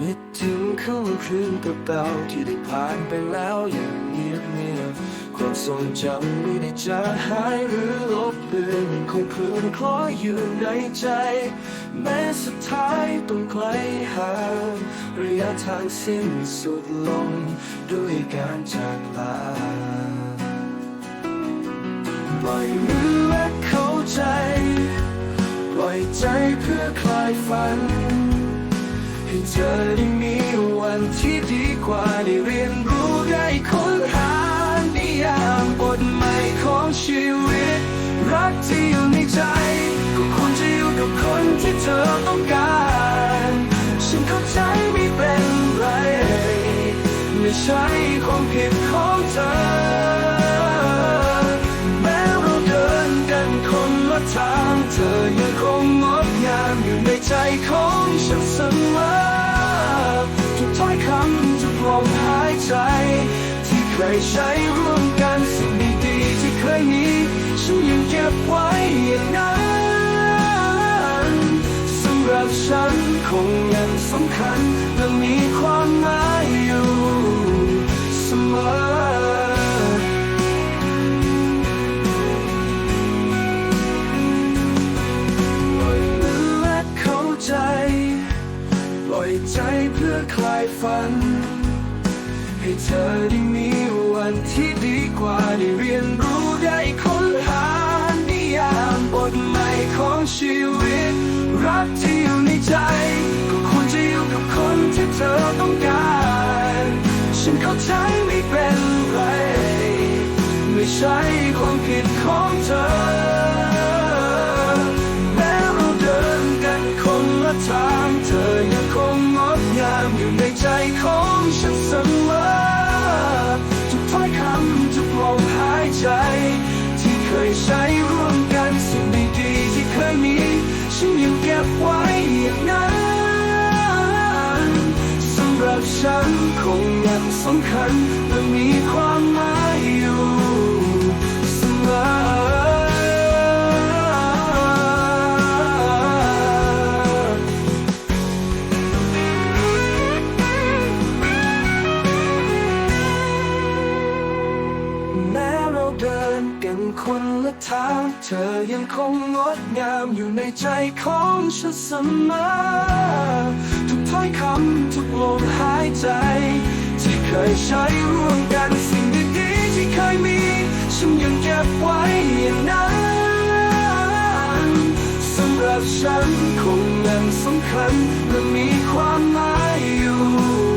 นึกถึงคืนคืนเก่าที่ได้ผ่านไปแล้วอย่างเงียบเงียบความทรงจำไม่ได้จะหายหรือลบเลือนคงคลืนคล้อยอยู่ในใจ แม้สุดท้ายต้องไกลห่างระยะทางสิ้นสุดลงด้วยการจากลาปล่อยมือและเข้าใจ ปล่อยใจเพื่อคลายฝัน ให้เธอได้มีวันที่ดีกว่าได้เรียนรู้ได้ค้นหานิยามบทใหม่ของชีวิต รักที่อยู่ในใจ ก็ควรจะอยู่กับคนที่เธอต้องการ ฉันเข้าใจไม่เป็นไร ไม่ใช่ความผิดของเธอ แม้เราเดินกันคนละทางเธอยังคงงดงามอยู่ในใจของฉันเสมอ ที่เคยใช้ร่วมกันสิ่งดีๆที่เคยมีฉันยังเก็บไว้อย่างนั้นสำหรับฉันคงยังสำคัญและมีความหมายอยู่เสมอปล่อยมือเข้าใจปล่อยใจเพื่อคลายฝัน ให้เธอได้มี วันที่ดีกว่าได้เรียนรู้ได้ค้นหานิยามบทใหม่ของชีวิต รักที่อยู่ในใจ ก็ควรจะอยู่กับคนที่เธอต้องการ ฉันเข้าใจไม่เป็นไร ไม่ใช่ความผิดของเธอแม้เราเดินกันคนละทางเธอยังคงงดงามอยู่ในใจของฉันเสมอ บไว้อย่างนั้นสำหรับฉันคงยังสำคัญและมีความหมาย ดินกันคนละทาง เธอยังคงงดงามอยู่ในใจของฉันเสมอทุกถ้อยคำทุกลมหายใจ ที่เคยใช้ร่วมกันสิ่งดีๆที่เคยมี ฉันยังเก็บไว้อย่างนั้นสำหรับฉันคงยังสำคัญและมีความหมายอยู่